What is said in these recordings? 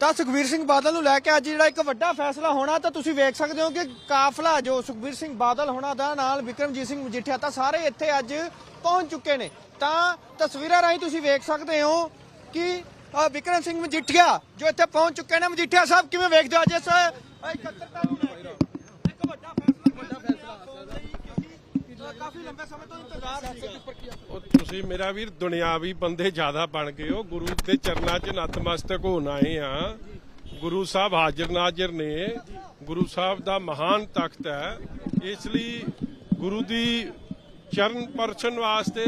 ਤਾਂ ਸੁਖਬੀਰ ਸਿੰਘ ਬਾਦਲ ਨੂੰ ਲੈ ਕੇ ਅੱਜ ਜਿਹੜਾ ਇੱਕ ਵੱਡਾ ਫੈਸਲਾ ਹੋਣਾ ਤਾਂ ਤੁਸੀਂ ਵੇਖ ਸਕਦੇ ਹੋ ਕਿ ਕਾਫਲਾ ਜੋ ਸੁਖਬੀਰ ਸਿੰਘ ਬਾਦਲ ਹੋਣਾ ਦਾ ਨਾਲ ਵਿਕਰਮਜੀਤ ਸਿੰਘ ਮਜੀਠੀਆ ਤਾਂ ਸਾਰੇ ਇੱਥੇ ਅੱਜ ਪਹੁੰਚ ਚੁੱਕੇ ਨੇ। ਤਾਂ ਤਸਵੀਰਾਂ ਰਾਹੀਂ ਤੁਸੀਂ ਵੇਖ ਸਕਦੇ ਹੋ ਕਿ ਅ, ਵਿਕਰਮ ਸਿੰਘ ਮਜੀਠੀਆ ਜੋ ਇੱਥੇ ਪਹੁੰਚ ਚੁੱਕੇ ਨੇ। ਮਜੀਠੀਆ ਸਾਹਿਬ ਕਿਵੇਂ ਵੇਖਦੇ ਹੋ ਅੱਜ ਇਸ ਇਕੱਤਰਤਾ ਨੂੰ ਲੈ ਕੇ? ਲੰਬੇ ਸਮੇਂ ਤੋਂ ਇੰਤਜ਼ਾਰ ਸੀਗਾ। ਉਹ ਤੁਸੀਂ ਮੇਰਾ ਵੀਰ ਦੁਨਿਆਵੀ ਬੰਦੇ ਜ਼ਿਆਦਾ ਬਣ ਗਏ ਹੋ। ਗੁਰੂ ਦੇ ਚਰਨਾਂ 'ਚ ਨਤਮਸਤਕ ਹੋਣ ਆਏ ਆ। ਗੁਰੂ ਸਾਹਿਬ ਹਾਜ਼ਰ ਨਾਜ਼ਰ ਨੇ। ਗੁਰੂ ਸਾਹਿਬ ਦਾ ਮਹਾਨ ਤਖਤ ਹੈ। ਇਸ ਲਈ ਗੁਰੂ ਦੀ ਚਰਨ ਪਰਸ਼ਨ ਵਾਸਤੇ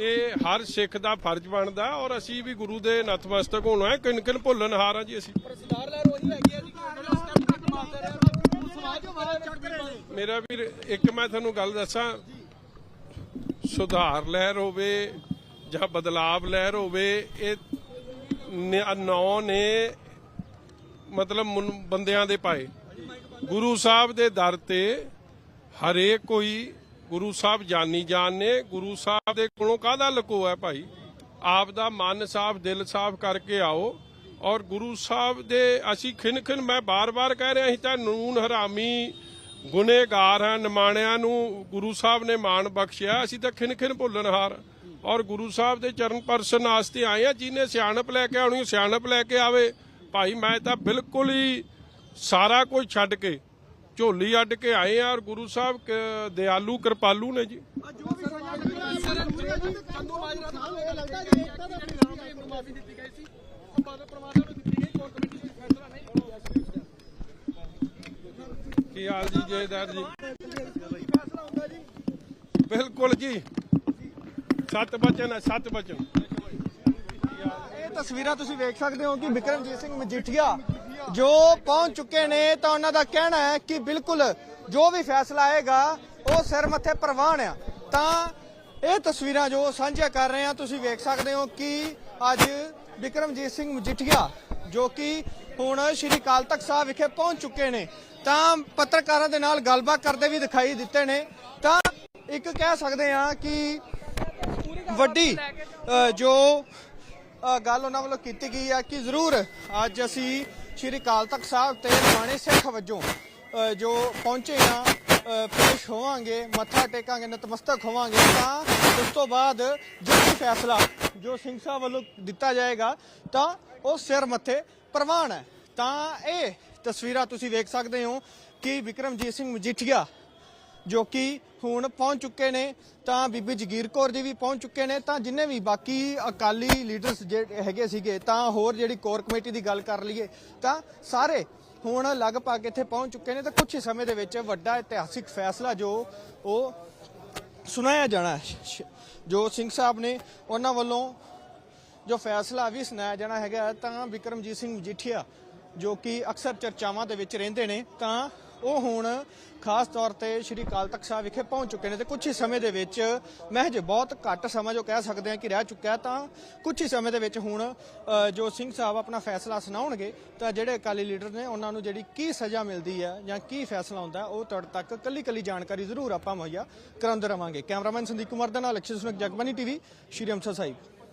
ਇਹ ਹਰ ਸਿੱਖ ਦਾ ਫਰਜ਼ ਬਣਦਾ ਔਰ ਅਸੀਂ ਵੀ ਗੁਰੂ ਦੇ ਨਤਮਸਤਕ ਹੋਣਾ ਹੈ ਕਿਨ ਕਿਨ ਭੁੱਲਣ ਹਾਰ ਆ ਜੀ ਅਸੀਂ। ਸਰਦਾਰ ਲਹਿਰ ਉਹੀ ਹੈਗੀ ਹੈ ਜੀ ਮੇਰਾ ਵੀਰ ਇੱਕ ਮੈਂ ਤੁਹਾਨੂੰ ਗੱਲ ਦੱਸਾਂ। ਸੁਧਾਰ ਲਹਿਰ ਹੋਵੇ ਜਾਂ ਬਦਲਾਵ ਲਹਿਰ ਹੋਵੇ ਇਹ ਨੌ ਨੇ ਮਤਲਬ ਬੰਦਿਆਂ ਦੇ ਪਾਏ। ਗੁਰੂ ਸਾਹਿਬ ਦੇ ਦਰ ਤੇ ਹਰੇਕ ਕੋਈ ਗੁਰੂ ਸਾਹਿਬ ਜਾਨੀ ਜਾਨ ਨੇ। ਗੁਰੂ ਸਾਹਿਬ ਦੇ ਕੋਲੋਂ ਕਾਹਦਾ ਲਕੋ ਹੈ ਭਾਈ? ਆਪ ਦਾ ਮਨ ਸਾਫ਼, ਦਿਲ ਸਾਫ਼ ਕਰਕੇ ਆਓ। ਔਰ ਗੁਰੂ ਸਾਹਿਬ ਦੇ ਅਸੀਂ ਖਿਨ ਖਿਨ ਮੈਂ ਬਾਰ-ਬਾਰ ਕਹਿ ਰਿਹਾ ਸੀ ਤਾਂ ਨੂਨ ਹਰਾਮੀ ਗੁਨੇਗਾਰ ਹਾਂ, ਨਿਮਾਣਿਆਂ ਨੂੰ ਗੁਰੂ ਸਾਹਿਬ ਨੇ ਮਾਣ ਬਖਸ਼ਿਆ। ਅਸੀਂ ਤਾਂ ਖਿਨ ਖਿਨ ਭੁੱਲਣਹਾਰ ਔਰ ਗੁਰੂ ਸਾਹਿਬ ਦੇ ਚਰਨ ਪਰਸਨ ਵਾਸਤੇ ਆਏ ਆ, ਜਿਹਨੇ ਸਿਆਣਪ ਲੈ ਕੇ ਆਉਣੀ, ਸਿਆਣਪ ਲੈ ਕੇ ਆਵੇ। ਭਾਈ, ਮੈਂ ਤਾਂ ਬਿਲਕੁਲ ਹੀ ਸਾਰਾ ਕੁਝ ਛੱਡ ਕੇ, ਝੋਲੀ ਅੱਡ ਕੇ ਆਏ ਆ। ਔਰ ਗੁਰੂ ਸਾਹਿਬ ਦਿਆਲੂ, ਕਿਰਪਾਲੂ ਨੇ ਜੀ। ਚੰਦੂ ਮਾਜਰਾ ਨੂੰ ਇਹ ਲੱਗਦਾ ਕਿ ਏਕਤਾ ਦਾ ਮਾਫੀ ਦਿੱਤੀ ਗਈ ਸੀ ਉਹ ਬਾਦਲ ਪਰਮਾਤਮਾ ਨੂੰ ਦਿੱਤੀ ਗਈ ਕੋਰ ਕਮੇਟੀ ਵਿੱਚ ਫੈਸਲਾ ਨਹੀਂ ਹੋਇਆ ਸੀ ਜੀ ਜੇਦਾਰ ਜੀ ਬਿਲਕੁਲ ਜੀ। ਸਤ ਬਚਨ ਹੈ, ਸਤ ਬਚਨ। ਇਹ ਤਸਵੀਰਾਂ ਤੁਸੀਂ ਵੇਖ ਸਕਦੇ ਹੋ ਕਿ ਵਿਕਰਮਜੀਤ ਸਿੰਘ ਮਜੀਠੀਆ ਜੋ ਪਹੁੰਚ ਚੁੱਕੇ ਨੇ ਤਾਂ ਉਹਨਾਂ ਦਾ ਕਹਿਣਾ ਹੈ ਕਿ ਬਿਲਕੁਲ ਜੋ ਵੀ ਫੈਸਲਾ ਆਏਗਾ, ਉਹ ਸਿਰ ਮੱਥੇ ਪ੍ਰਵਾਨ ਆ। ਤਾਂ ਇਹ ਤਸਵੀਰਾਂ ਜੋ ਸਾਂਝਾ ਕਰ ਰਹੇ ਆ ਤੁਸੀਂ ਵੇਖ ਸਕਦੇ ਹੋ ਕਿ ਅੱਜ ਵਿਕਰਮਜੀਤ ਸਿੰਘ ਮਜੀਠੀਆ ਜੋ ਕਿ ਹੁਣ ਸ਼੍ਰੀ ਅਕਾਲ ਤਖਤ ਸਾਹਿਬ ਵਿਖੇ ਪਹੁੰਚ ਚੁੱਕੇ ਨੇ। ਤਾਂ ਪੱਤਰਕਾਰਾਂ ਦੇ ਨਾਲ ਗੱਲਬਾਤ ਕਰਦੇ ਵੀ ਦਿਖਾਈ ਦਿੱਤੇ ਨੇ। ਤਾਂ ਇੱਕ ਕਹਿ ਸਕਦੇ ਆ ਕਿ ਵੱਡੀ ਜੋ ਗੱਲ ਉਹਨਾਂ ਵੱਲੋਂ ਕੀਤੀ ਗਈ ਹੈ ਕਿ ਜ਼ਰੂਰ ਅੱਜ ਅਸੀਂ ਸ਼੍ਰੀ ਅਕਾਲ ਤਖਤ ਸਾਹਿਬ ਤੇ ਨਿਮਾਣੇ ਸਿੱਖ ਵਜੋਂ ਜੋ ਪਹੁੰਚੇ ਆ ਪੇਸ਼ ਹੋਵਾਂਗੇ, ਮੱਥਾ ਟੇਕਾਂਗੇ, ਨਤਮਸਤਕ ਹੋਵਾਂਗੇ, ਤਾਂ ਉਸ ਤੋਂ ਬਾਅਦ ਜੋ ਵੀ ਫੈਸਲਾ ਜੋ ਸਿੰਘ ਸਾਹਿਬ ਵੱਲੋਂ ਦਿੱਤਾ ਜਾਏਗਾ, ਤਾਂ ਉਹ ਸਿਰ ਮੱਥੇ ਪ੍ਰਵਾਨ ਹੈ। ਤਾਂ ਇਹ ਤਸਵੀਰਾਂ ਤੁਸੀਂ ਵੇਖ ਸਕਦੇ ਹੋ ਕਿ ਵਿਕਰਮਜੀਤ ਸਿੰਘ ਮਜੀਠੀਆ ਜੋ ਕਿ ਹੁਣ ਪਹੁੰਚ ਚੁੱਕੇ ਨੇ, ਤਾਂ ਬੀਬੀ ਜਗੀਰ ਕੌਰ ਜੀ ਵੀ ਪਹੁੰਚ ਚੁੱਕੇ ਨੇ, ਤਾਂ ਜਿੰਨੇ ਵੀ ਬਾਕੀ ਅਕਾਲੀ ਲੀਡਰਸ ਜਿਹੜੇ ਹੈਗੇ ਸੀਗੇ, ਤਾਂ ਹੋਰ ਜਿਹੜੀ ਕੋਰ ਕਮੇਟੀ ਦੀ ਗੱਲ ਕਰ ਲਈਏ, ਤਾਂ ਸਾਰੇ ਹੁਣ ਲਗਭਗ ਇੱਥੇ ਪਹੁੰਚ ਚੁੱਕੇ ਨੇ, ਤਾਂ ਕੁਝ ਹੀ ਸਮੇਂ ਦੇ ਵਿੱਚ ਵੱਡਾ ਇਤਿਹਾਸਿਕ ਫੈਸਲਾ ਜੋ ਉਹ ਸੁਣਾਇਆ ਜਾਣਾ ਜੋ ਸਿੰਘ ਸਾਹਿਬ ਨੇ ਉਹਨਾਂ ਵੱਲੋਂ ਜੋ ਫੈਸਲਾ ਵੀ ਸੁਣਾਇਆ ਜਾਣਾ ਹੈਗਾ, ਤਾਂ ਵਿਕਰਮਜੀਤ ਸਿੰਘ ਮਜੀਠੀਆ ਜੋ ਕਿ ਅਕਸਰ ਚਰਚਾਵਾਂ ਦੇ ਵਿੱਚ ਰਹਿੰਦੇ ਨੇ, ਤਾਂ ਉਹ ਹੁਣ ਖਾਸ ਤੌਰ ਤੇ ਸ਼੍ਰੀ ਅਕਾਲ ਤਖਤ ਸਾਹਿਬ ਵਿਖੇ ਪਹੁੰਚ ਚੁੱਕੇ ਨੇ ਤੇ ਕੁਝ ਹੀ ਸਮੇਂ ਦੇ ਵਿੱਚ ਮਹਿਜ ਬਹੁਤ ਘੱਟ ਸਮਾਂ ਜੋ ਕਹਿ ਸਕਦੇ ਹਾਂ ਕਿ ਰਹਿ ਚੁੱਕਾ ਤਾਂ ਕੁਝ ਹੀ ਸਮੇਂ ਦੇ ਵਿੱਚ ਹੁਣ ਜੋ ਸਿੰਘ ਸਾਹਿਬ ਆਪਣਾ ਫੈਸਲਾ ਸੁਣਾਉਣਗੇ, ਤਾਂ ਜਿਹੜੇ ਅਕਾਲੀ ਲੀਡਰ ਨੇ ਉਹਨਾਂ ਨੂੰ ਜਿਹੜੀ ਕੀ ਸਜ਼ਾ ਮਿਲਦੀ ਹੈ ਜਾਂ ਕੀ ਫੈਸਲਾ ਹੁੰਦਾ ਉਹ ਤੁਹਾਡੇ ਤੱਕ ਕੱਲੀ ਕੱਲੀ ਜਾਣਕਾਰੀ ਜ਼ਰੂਰ ਆਪਾਂ ਮੁਹੱਈਆ ਕਰਾਉਂਦੇ ਰਵਾਂਗੇ। ਕੈਮਰਾਮੈਨ ਸੰਦੀਪ ਕੁਮਾਰ ਦੇ ਨਾਲ ਅਕਸ਼ੇ ਸੁਨਕ ਜਗਬਾਨੀ ਟੀਵੀ, ਸ਼੍ਰੀ ਅੰਮ੍ਰਿਤਸਰ ਸਾਹਿਬ।